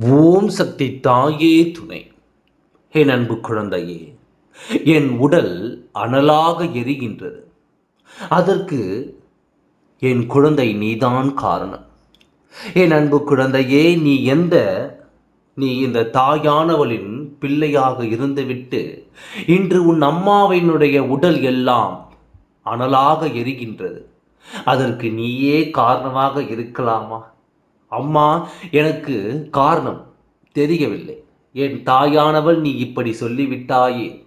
ஓம் சக்தி தாயே துணை. என் அன்பு குழந்தையே என் உடல் அனலாக எரிகின்றது. அதற்கு என் குழந்தை நீதான் காரணம். என் அன்பு குழந்தையே நீ எந்த நீ இந்த தாயானவளின் பிள்ளையாக இருந்துவிட்டு இன்று உன் அம்மாவினுடைய உடல் எல்லாம் அனலாக எரிகின்றது. அதற்கு நீயே காரணமாக இருக்கலாமா? அம்மா எனக்கு காரணம் தெரியவில்லை. என் தாயானவள் நீ இப்படி சொல்லிவிட்டாயே.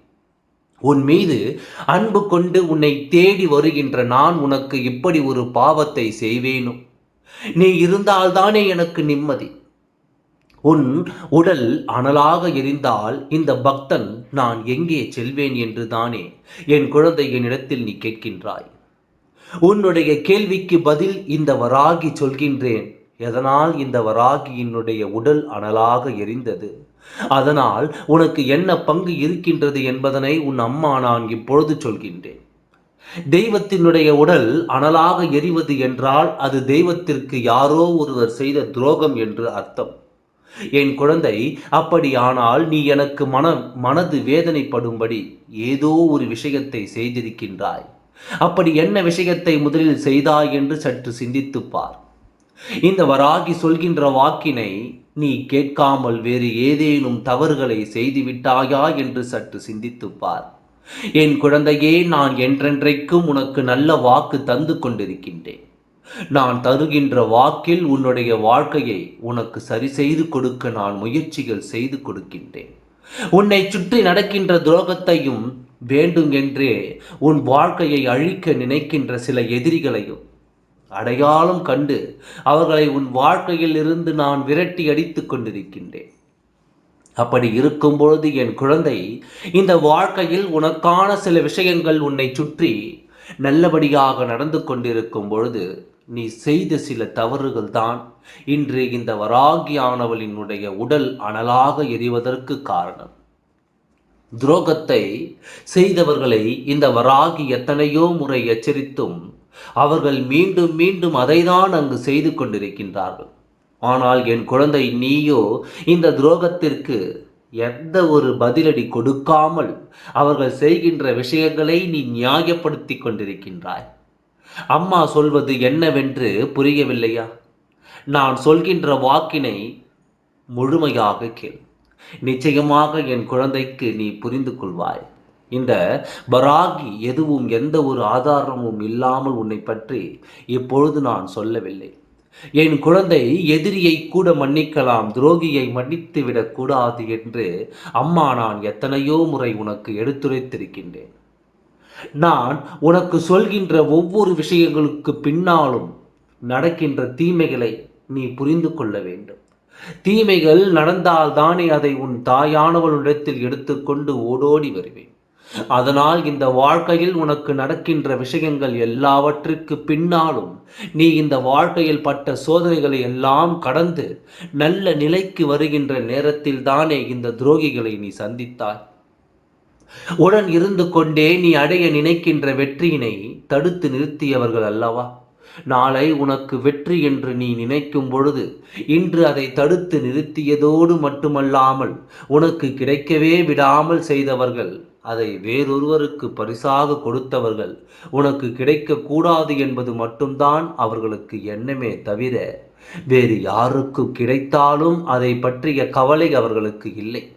உன் மீது அன்பு கொண்டு உன்னை தேடி வருகின்ற நான் உனக்கு இப்படி ஒரு பாவத்தை செய்வேனோ? நீ இருந்தால்தானே எனக்கு நிம்மதி. உன் உடல் அனலாக எரிந்தால் இந்த பக்தன் நான் எங்கே செல்வேன் என்று தானே என் குழந்தை என்னிடத்தில் நீ கேட்கின்றாய். உன்னுடைய கேள்விக்கு பதில் இந்த வராகி சொல்கின்றேன். எதனால் இந்த வராகியினுடைய உடல் அனலாக எரிந்தது? அதனால் உனக்கு என்ன பங்கு இருக்கின்றது என்பதனை உன் அம்மா நான் இப்பொழுது சொல்கின்றேன். தெய்வத்தினுடைய உடல் அனலாக எரிவது என்றால் அது தெய்வத்திற்கு யாரோ ஒருவர் செய்த துரோகம் என்று அர்த்தம். என் குழந்தை அப்படியானால் நீ எனக்கு மன மனது வேதனைப்படும்படி ஏதோ ஒரு விஷயத்தை செய்திருக்கின்றாய். அப்படி என்ன விஷயத்தை முதலில் செய்தாய் என்று சற்று சிந்தித்துப் பார். இந்த வராகி சொல்கின்ற வாக்கினை நீ கேட்காமல் வேறு ஏதேனும் தவறுகளை செய்துவிட்டாயா என்று சற்று சிந்தித்துப்பார். என் குழந்தையே நான் என்றென்றைக்கும் உனக்கு நல்ல வாக்கு தந்து கொண்டிருக்கின்றேன். நான் தருகின்ற வாக்கில் உன்னுடைய வாழ்க்கையை உனக்கு சரி செய்து கொடுக்க நான் முயற்சிகள் செய்து கொடுக்கின்றேன். உன்னை சுற்றி நடக்கின்ற துரோகத்தையும் வேண்டும் என்றே உன் வாழ்க்கையை அழிக்க நினைக்கின்ற சில எதிரிகளையும் அடையாளம் கண்டு அவர்களை உன் வாழ்க்கையில் இருந்து நான் விரட்டி அடித்து கொண்டிருக்கின்றேன். அப்படி இருக்கும் பொழுது என் குழந்தை இந்த வாழ்க்கையில் உனக்கான சில விஷயங்கள் உன்னை சுற்றி நல்லபடியாக நடந்து கொண்டிருக்கும் பொழுது நீ செய்த சில தவறுகள் தான் இன்று இந்த வராகியானவளினுடைய உடல் அனலாக எரிவதற்கு காரணம். துரோகத்தை செய்தவர்களை இந்த வராகி எத்தனையோ முறை எச்சரித்தும் அவர்கள் மீண்டும் மீண்டும் அதைதான் அங்கு செய்து கொண்டிருக்கின்றார்கள். ஆனால் என் குழந்தை நீயோ இந்த துரோகத்திற்கு எந்த ஒரு பதிலடி கொடுக்காமல் அவர்கள் செய்கின்ற விஷயங்களை நீ நியாயப்படுத்தி கொண்டிருக்கின்றாய். அம்மா சொல்வது என்னவென்று புரியவில்லையா? நான் சொல்கின்ற வாக்கினை முழுமையாக கேள். நிச்சயமாக என் குழந்தைக்கு நீ புரிந்து கொள்வாய். இந்த பராகி எதுவும் எந்த ஒரு ஆதாரமும் இல்லாமல் உன்னை பற்றி இப்பொழுது நான் சொல்லவில்லை. என் குழந்தை எதிரியை கூட மன்னிக்கலாம் துரோகியை மன்னித்து விடக்கூடாது என்று அம்மா நான் எத்தனையோ முறை உனக்கு எடுத்துரைத்திருக்கின்றேன். நான் உனக்கு சொல்கின்ற ஒவ்வொரு விஷயங்களுக்கு பின்னாலும் நடக்கின்ற தீமைகளை நீ புரிந்து கொள்ள வேண்டும். தீமைகள் நடந்தால் தானே அதை உன் தாயானவளிடத்தில் எடுத்துக்கொண்டு ஓடோடி வருவேன். அதனால் இந்த வாழ்க்கையில் உனக்கு நடக்கின்ற விஷயங்கள் எல்லாவற்றிற்கு பின்னாலும் நீ இந்த வாழ்க்கையில் பட்ட சோதனைகளை எல்லாம் கடந்து நல்ல நிலைக்கு வருகின்ற நேரத்தில் தானே இந்த துரோகிகளை நீ சந்தித்தாய். உடன் இருந்து கொண்டே நீ அடைய நினைக்கின்ற வெற்றியினை தடுத்து நிறுத்தியவர்கள் அல்லவா? நாளை உனக்கு வெற்றி என்று நீ நினைக்கும் பொழுது இன்று அதை தடுத்து நிறுத்தியதோடு மட்டுமல்லாமல் உனக்கு கிடைக்கவே விடாமல் செய்தவர்கள் அதை வேறொருவருக்கு பரிசாக கொடுத்தவர்கள் உனக்கு கிடைக்கக்கூடாது என்பது மட்டும்தான் அவர்களுக்கு எண்ணமே தவிர வேறு யாருக்கு கிடைத்தாலும் அதை பற்றிய கவலை அவர்களுக்கு இல்லை.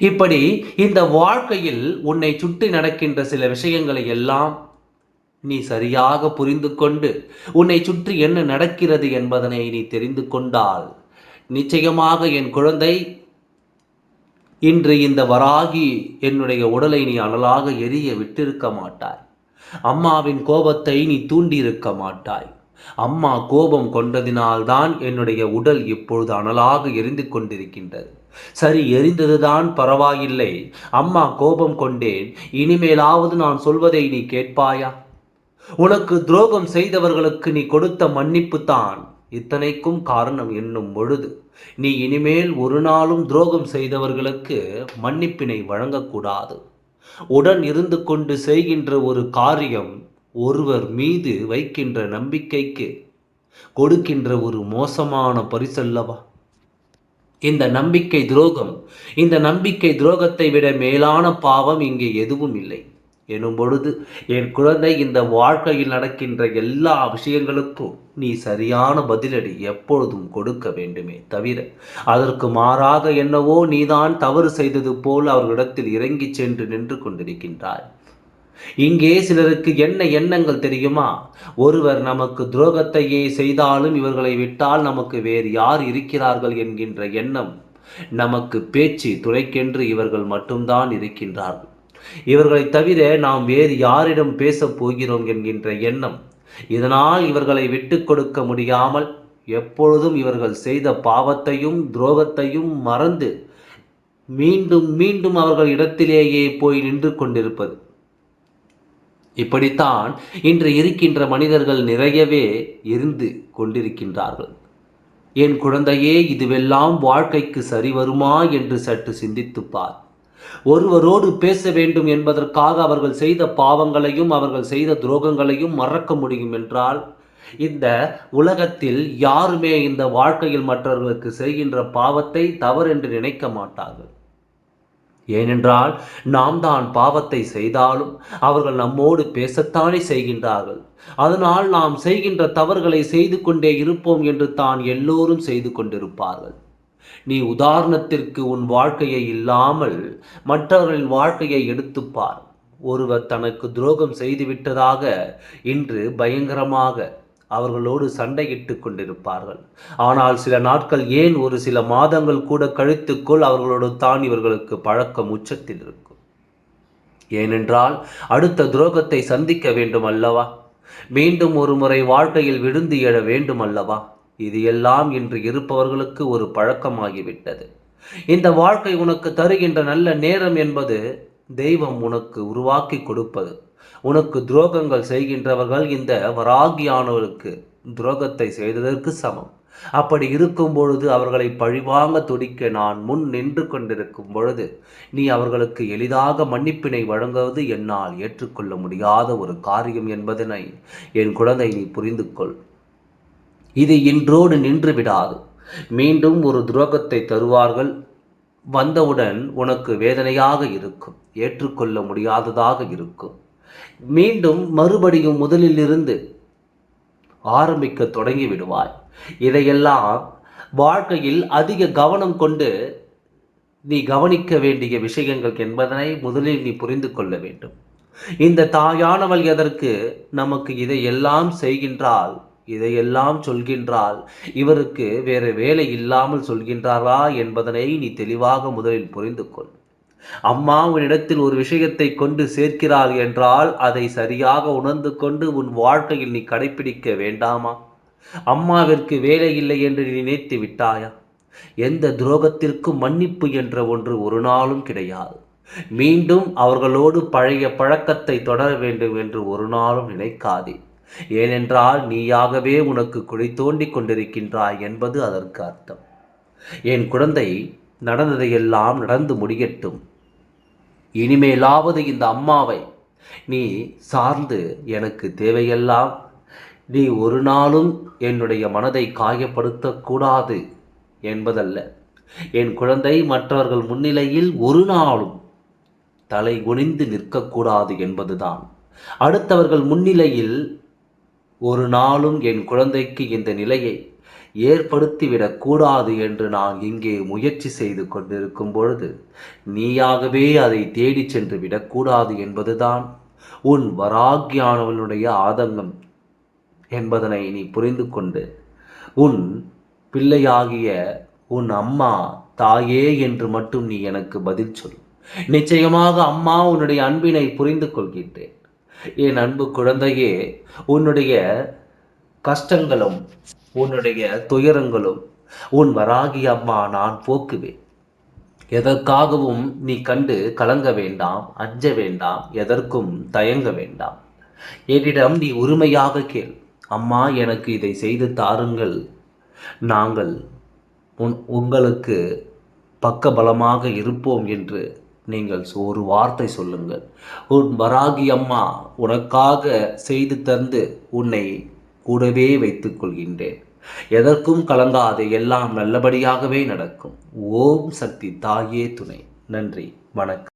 இப்படி இந்த வாழ்க்கையில் உன்னை சுற்றி நடக்கின்ற சில விஷயங்களை எல்லாம் நீ சரியாக புரிந்து கொண்டு உன்னை சுற்றி என்ன நடக்கிறது என்பதனை நீ தெரிந்து கொண்டால். நிச்சயமாக என் குழந்தை இன்று இந்த வராகி என்னுடைய உடலை நீ அனலாக எரிய விட்டிருக்க மாட்டாய். அம்மாவின் கோபத்தை நீ தூண்டியிருக்க மாட்டாய். அம்மா கோபம் கொண்டதினால்தான் என்னுடைய உடல் இப்பொழுது அனலாக எரிந்து கொண்டிருக்கின்றது. சரி எரிந்ததுதான் பரவாயில்லை. அம்மா கோபம் கொண்டேன். இனிமேலாவது நான் சொல்வதை நீ கேட்பாயா? உனக்கு துரோகம் செய்தவர்களுக்கு நீ கொடுத்த மன்னிப்பு தான். இத்தனைக்கும் காரணம் என்னும் பொழுது நீ இனிமேல் ஒரு நாளும் துரோகம் செய்தவர்களுக்கு மன்னிப்பினை வழங்கக்கூடாது. உடன் இருந்து கொண்டு செய்கின்ற ஒரு காரியம் ஒருவர் மீது வைக்கின்ற நம்பிக்கைக்கு கொடுக்கின்ற ஒரு மோசமான பரிசல்லவா? இந்த நம்பிக்கை துரோகம் இந்த நம்பிக்கை துரோகத்தை விட மேலான பாவம் இங்கே எதுவும் இல்லை. எனும் பொழுது என் குழந்தை இந்த வாழ்க்கையில் நடக்கின்ற எல்லா விஷயங்களுக்கும் நீ சரியான பதிலடி எப்பொழுதும் கொடுக்க வேண்டுமே தவிர அதற்கு மாறாக என்னவோ நீதான் தவறு செய்தது போல் அவர்களிடத்தில் இறங்கி சென்று நின்று கொண்டிருக்கின்றாய். இங்கே சிலருக்கு என்ன எண்ணங்கள் தெரியுமா? ஒருவர் நமக்கு துரோகத்தையே செய்தாலும் இவர்களை விட்டால் நமக்கு வேறு யார் இருக்கிறார்கள் என்கின்ற எண்ணம் நமக்கு பேச்சு துணைக்கென்று இவர்கள் மட்டும்தான் இருக்கின்றார்கள். இவர்களை தவிர நாம் வேறு யாரிடம் பேசப் போகிறோம் என்கின்ற எண்ணம். இதனால் இவர்களை விட்டு கொடுக்க முடியாமல் எப்பொழுதும் இவர்கள் செய்த பாவத்தையும் துரோகத்தையும் மறந்து மீண்டும் மீண்டும் அவர்கள் இடத்திலேயே போய் நின்று கொண்டிருப்பது. இப்படித்தான் இன்று இருக்கின்ற மனிதர்கள் நிறையவே இருந்து கொண்டிருக்கின்றார்கள். என் குழந்தையே இதுவெல்லாம் வாழ்க்கைக்கு சரி வருமா என்று சற்று சிந்தித்துப்பார் ஒருவரோடு பேச வேண்டும் என்பதற்காக அவர்கள் செய்த பாவங்களையும் அவர்கள் செய்த துரோகங்களையும் மறக்க முடியும் என்றால் இந்த உலகத்தில் யாருமே இந்த வாழ்க்கையில் மற்றவர்களுக்கு செய்கின்ற பாவத்தை தவறு என்று நினைக்க மாட்டார்கள். ஏனென்றால் நாம் தான் பாவத்தை செய்தாலும் அவர்கள் நம்மோடு பேசத்தானே செய்கின்றார்கள். அதனால் நாம் செய்கின்ற தவறுகளை செய்து கொண்டே இருப்போம் என்று தான் எல்லோரும் செய்து கொண்டிருப்பார்கள். நீ உதாரணத்திற்கு உன் வாழ்க்கையை இல்லாமல் மற்றவர்களின் வாழ்க்கையை எடுத்துப்பார் ஒருவர் தனக்கு துரோகம் செய்துவிட்டதாக இன்று பயங்கரமாக அவர்களோடு சண்டையிட்டு கொண்டிருப்பார்கள். ஆனால் சில நாட்கள் ஏன் ஒரு சில மாதங்கள் கூட கழித்துக்கொள் அவர்களோடு தான் இவர்களுக்கு பழக்கம் உச்சத்தில் இருக்கும். ஏனென்றால் அடுத்த துரோகத்தை சந்திக்க வேண்டும் அல்லவா? மீண்டும் ஒரு முறை வாழ்க்கையில் விழுந்து எழ வேண்டும் அல்லவா? இது எல்லாம் இன்று இருப்பவர்களுக்கு ஒரு பழக்கமாகிவிட்டது. இந்த வாழ்க்கை உனக்கு தருகின்ற நல்ல நேரம் என்பது தெய்வம் உனக்கு உருவாக்கி கொடுப்பது. உனக்கு துரோகங்கள் செய்கின்றவர்கள் இந்த வராகியானவருக்கு துரோகத்தை செய்ததற்கு சமம். அப்படி இருக்கும் பொழுது அவர்களை பழிவாங்க துடிக்க நான் முன் நின்று கொண்டிருக்கும் பொழுது நீ அவர்களுக்கு எளிதாக மன்னிப்பினை வழங்குவது என்னால் ஏற்றுக்கொள்ள முடியாத ஒரு காரியம் என்பதனை என் குழந்தை நீ புரிந்து கொள் இது இன்றோடு நின்று விடாது. மீண்டும் ஒரு துரோகத்தை தருவார்கள். வந்தவுடன் உனக்கு வேதனையாக இருக்கும். ஏற்றுக்கொள்ள முடியாததாக இருக்கும். மீண்டும் மறுபடியும் முதலிலிருந்து ஆரம்பிக்க தொடங்கி விடுவாய். இதையெல்லாம் வாழ்க்கையில் அதிக கவனம் கொண்டு நீ கவனிக்க வேண்டிய விஷயங்கள் என்பதனை முதலில் நீ புரிந்து கொள்ள வேண்டும். இந்த தாயானவள் எதற்கு நமக்கு இதையெல்லாம் செய்கின்றால் இதையெல்லாம் சொல்கின்றால் இவருக்கு வேறு வேலை இல்லாமல் சொல்கின்றாரா என்பதனை நீ தெளிவாக முதலில் புரிந்து கொள் அம்மா உன்னிடத்தில் ஒரு விஷயத்தை கொண்டு சேர்க்கிறாள் என்றால் அதை சரியாக உணர்ந்து கொண்டு உன் வாழ்க்கையில் நீ கடைபிடிக்க வேண்டாமா? அம்மாவிற்கு வேலை இல்லை என்று நினைத்து விட்டாயா? எந்த துரோகத்திற்கும் மன்னிப்பு என்ற ஒன்று ஒரு நாளும் கிடையாது. மீண்டும் அவர்களோடு பழைய பழக்கத்தை தொடர வேண்டும் என்று ஒரு நாளும் நினைக்காதே. ஏனென்றால் நீயாகவே உனக்கு குழி தோண்டி கொண்டிருக்கின்றாய் என்பது அதற்கு அர்த்தம். என் குழந்தை நடந்ததையெல்லாம் நடந்து முடியட்டும். இனிமேலாவது இந்த அம்மாவை நீ சார்ந்து எனக்கு தேவையெல்லாம். நீ ஒரு நாளும் என்னுடைய மனதை காயப்படுத்தக்கூடாது என்பதல்ல. என் குழந்தை மற்றவர்கள் முன்னிலையில் ஒரு நாளும் தலை குனிந்து நிற்கக்கூடாது என்பதுதான். அடுத்தவர்கள் முன்னிலையில் ஒரு நாளும் என் குழந்தைக்கு இந்த நிலையை ஏற்படுத்திவிடக் கூடாது என்று நான் இங்கே முயற்சி செய்து கொண்டிருக்கும் பொழுது நீயாகவே அதை தேடிச் சென்று விடக்கூடாது என்பதுதான் உன் வராகியானவனுடைய ஆதங்கம் என்பதனை நீ புரிந்து கொண்டு உன் பிள்ளையாகிய உன் அம்மா தாயே என்று மட்டும் நீ எனக்கு பதில் சொல். நிச்சயமாக அம்மா உன்னுடைய அன்பினை புரிந்து கொள்கின்றேன். என் அன்பு குழந்தையே உன்னுடைய கஷ்டங்களும் உன்னுடைய துயரங்களும் உன் வராகி அம்மா நான் போக்குவேன். எதற்காகவும் நீ கண்டு கலங்க வேண்டாம் அஞ்ச வேண்டாம் எதற்கும் தயங்க வேண்டாம். என்னிடம் நீ உரிமையாக கேள். அம்மா எனக்கு இதை செய்து தாருங்கள். நாங்கள் உன் உங்களுக்கு பக்கபலமாக இருப்போம் என்று நீங்கள் ஒரு வார்த்தை சொல்லுங்கள். உன் வராகி அம்மா உனக்காக செய்து தந்து உன்னை கூடவே வைத்துக் கொள்கின்றேன். எதற்கும் கலங்காது எல்லாம் நல்லபடியாகவே நடக்கும். ஓம் சக்தி தாயே துணை. நன்றி வணக்கம்.